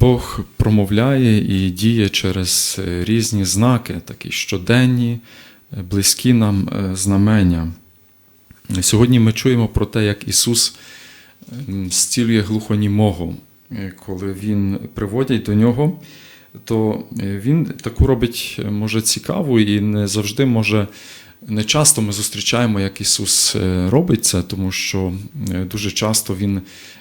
Бог промовляє і діє через е, різні знаки, такі щоденні, е, близькі нам е, знамення. Сьогодні ми чуємо про те, як Ісус зцілює глухонімого. Коли Він приводять до нього, то він таку робить, може, цікаву і не завжди може. Не часто ми зустрічаємо, як Ісус е, робить це, тому що е, дуже часто Він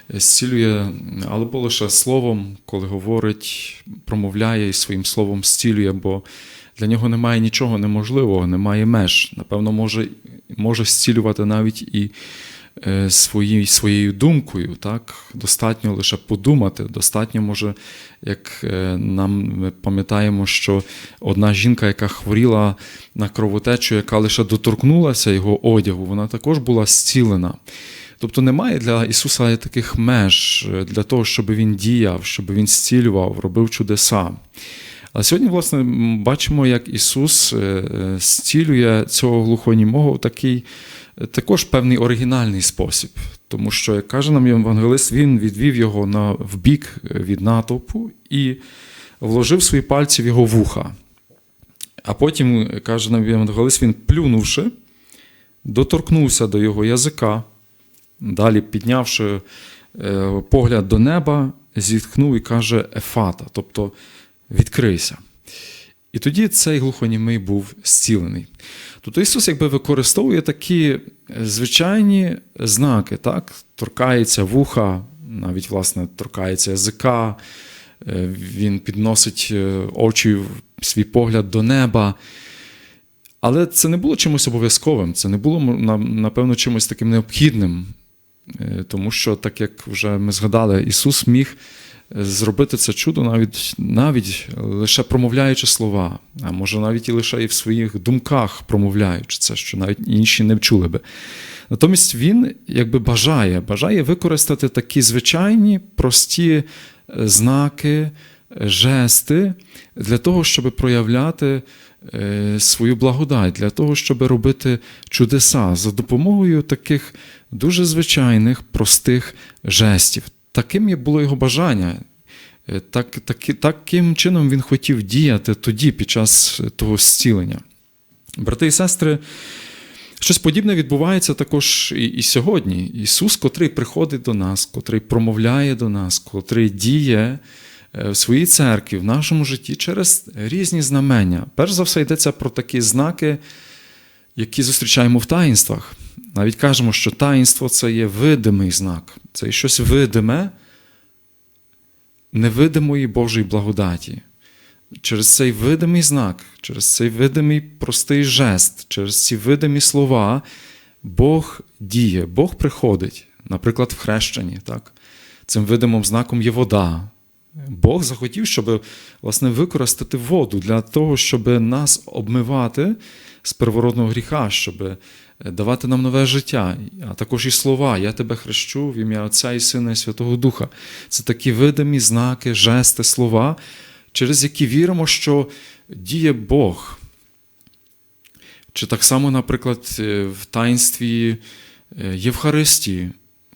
зцілює або лише словом, коли говорить, промовляє і своїм словом зцілює, бо для нього немає нічого неможливого, немає меж. Напевно, може, може зцілювати навіть і свої, своєю думкою. Так? Достатньо лише подумати. Достатньо може, як е, нам ми пам'ятаємо, що одна жінка, яка хворіла на кровотечу, яка лише доторкнулася його одягу, вона також була зцілена. Тобто немає для Ісуса таких меж е, для того, щоб Він діяв, щоб Він зцілював, робив чудеса. Але сьогодні, власне, бачимо, як Ісус е, е, зцілює цього глухонімого в такий е, також певний оригінальний спосіб. Тому що, як каже нам Євангелист, він відвів його на, в бік від натовпу і вложив свої пальці в його вуха. А потім, каже нам Євангелист, він плюнувши, доторкнувся до його язика, далі піднявши погляд до неба, зітхнув і каже Ефата, тобто відкрийся. І тоді цей глухонімий був зцілений. Тобто Ісус якби використовує такі е, звичайні знаки, так? торкається вуха, навіть власне торкається язика, е, він підносить е, очі, свій погляд до неба. Але це не було чимось обов'язковим, це не було напевно чимось таким необхідним. Тому що, так як вже ми згадали, Ісус міг зробити це чудо навіть, навіть лише промовляючи слова, а може навіть і лише і в своїх думках промовляючи це, що навіть інші не вчули би. Натомість він якби бажає, бажає використати такі звичайні, прості е, знаки, е, жести для того, щоб проявляти е, свою благодать, для того, щоб робити чудеса за допомогою таких дуже звичайних, простих жестів. Таким було його бажання. Е, Так, таким чином він хотів діяти тоді, під час того зцілення. Брати і сестри, щось подібне відбувається також і, і сьогодні. Ісус, котрий приходить до нас, котрий промовляє до нас, котрий діє е, в своїй церкві, в нашому житті через різні знамення. Перш за все йдеться про такі знаки, які зустрічаємо в таїнствах. Навіть кажемо, що таїнство це є видимий знак, це є щось видиме, невидимої Божої благодаті. Через цей видимий знак, через цей видимий простий жест, через ці видимі слова Бог діє, Бог приходить, наприклад, в хрещенні. Так? Цим видимим знаком є вода. Бог захотів, щоб власне, використати воду для того, щоб нас обмивати з первородного гріха, щоб давати нам нове життя, а також і слова. Я тебе хрещу в ім'я Отця і Сина і Святого Духа. Це такі видимі знаки, жести, слова, через які віримо, що діє Бог. Чи так само, наприклад, е, в таїнстві е, Євхаристії,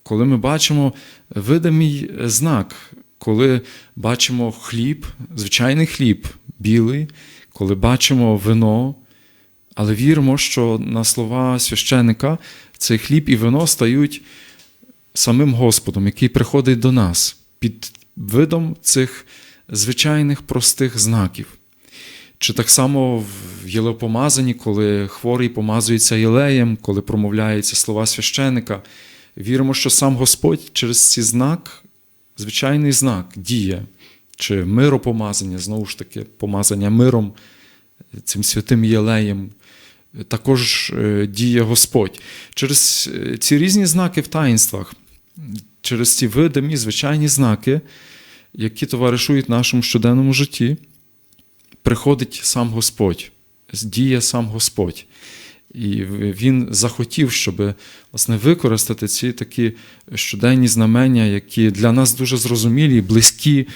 коли ми бачимо видимий знак, коли бачимо хліб, звичайний хліб білий, коли бачимо вино, але віримо, що на слова священика цей хліб і вино стають самим Господом, який приходить до нас під видом цих звичайних простих знаків. Чи так само в єлеопомазанні, коли хворий помазується єлеєм, коли промовляються слова священика, віримо, що сам Господь через ці знак, звичайний знак, діє, чи миропомазання, знову ж таки, помазання миром, цим святим єлеєм, також е, діє Господь. Через е, ці різні знаки в таїнствах, через ці видимі, звичайні знаки, які товаришують нашому щоденному житті, приходить сам Господь, діє сам Господь. І він захотів, щоб власне, використати ці такі щоденні знамення, які для нас дуже зрозумілі, близькі,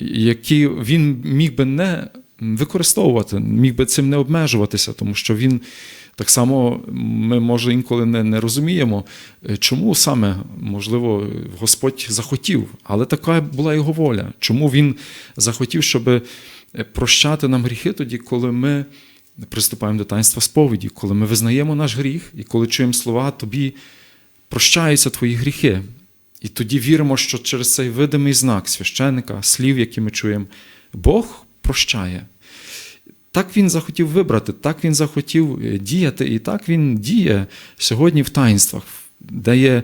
які він міг би не використовувати, міг би цим не обмежуватися, тому що він Так само ми, може, інколи не, не розуміємо, е, чому саме, можливо, Господь захотів, але така була його воля. Чому Він захотів, щоб е, прощати нам гріхи тоді, коли ми приступаємо до таїнства сповіді, коли ми визнаємо наш гріх і коли чуємо слова, тобі прощаються твої гріхи. І тоді віримо, що через цей видимий знак священника, слів, які ми чуємо, Бог прощає. Так він захотів вибрати, так він захотів е, діяти, і так він діє сьогодні в таїнствах, де є е,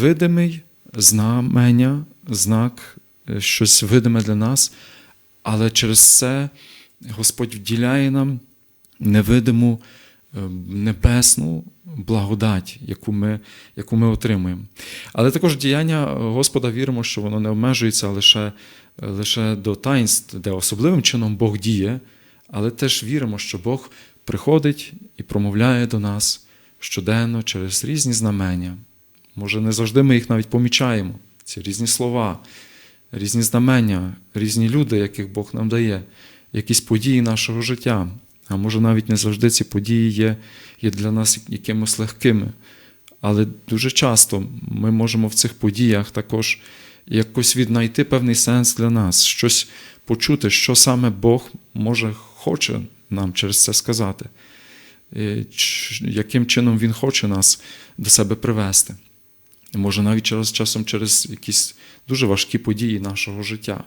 видимий знамення, знак, е, щось видиме для нас, але через це Господь вділяє нам невидиму небесну благодать, яку ми, яку ми отримуємо. Але також діяння Господа віримо, що воно не обмежується лише, лише до таїнств, де особливим чином Бог діє, але теж віримо, що Бог приходить і промовляє до нас щоденно через різні знамення. Може, не завжди ми їх навіть помічаємо, ці різні слова, різні знамення, різні люди, яких Бог нам дає, якісь події нашого життя. А може, навіть не завжди ці події є, є для нас якимось легкими. Але дуже часто ми можемо в цих подіях також якось віднайти певний сенс для нас, щось почути, що саме Бог може хоче нам через це сказати, яким чином Він хоче нас до себе привести. Може, навіть через, часом через якісь дуже важкі події нашого життя.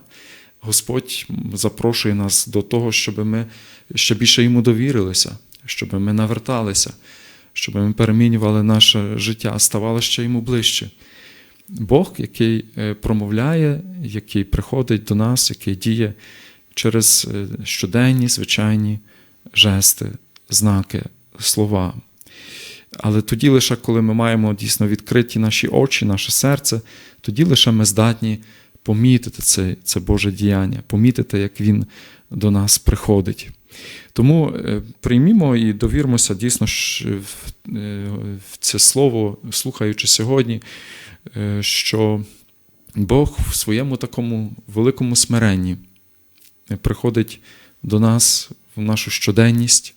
Господь запрошує нас до того, щоб ми ще більше йому довірилися, щоб ми наверталися, щоб ми перемінювали наше життя, ставали ще йому ближче. Бог, який е, промовляє, який приходить до нас, який діє через е, щоденні, звичайні жести, знаки, слова. Але тоді лише коли ми маємо дійсно відкриті наші очі, наше серце, тоді лише ми здатні помітити це, це Боже діяння, помітити, як Він до нас приходить. Тому е, приймімо і довірмося дійсно в, е, це слово, слухаючи сьогодні, е, що Бог в своєму такому великому смиренні е, приходить до нас в нашу щоденність,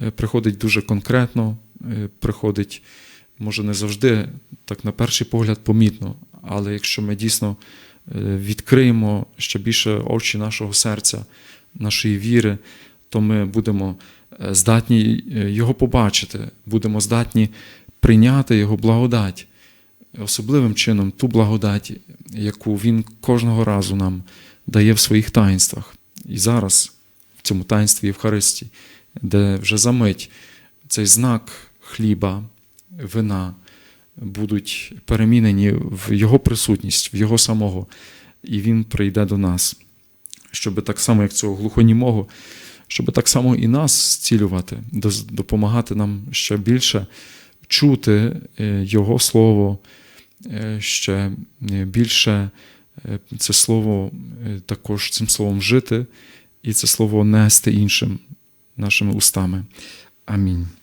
е, приходить дуже конкретно, е, приходить, може, не завжди так на перший погляд помітно, але якщо ми дійсно е, відкриємо ще більше очі нашого серця, нашої віри, то ми будемо е, здатні е, його побачити, будемо здатні прийняти його благодать, особливим чином ту благодать, яку він кожного разу нам дає в своїх таїнствах. І зараз в цьому таїнстві Євхаристії, де вже за мить цей знак хліба, вина будуть перемінені в Його присутність, в Його самого, і Він прийде до нас, щоб так само, як цього глухонімого, щоб так само і нас зцілювати, допомагати нам ще більше чути е, Його Слово, е, ще е, більше це слово також цим словом жити і це слово нести іншим нашими устами. Амінь.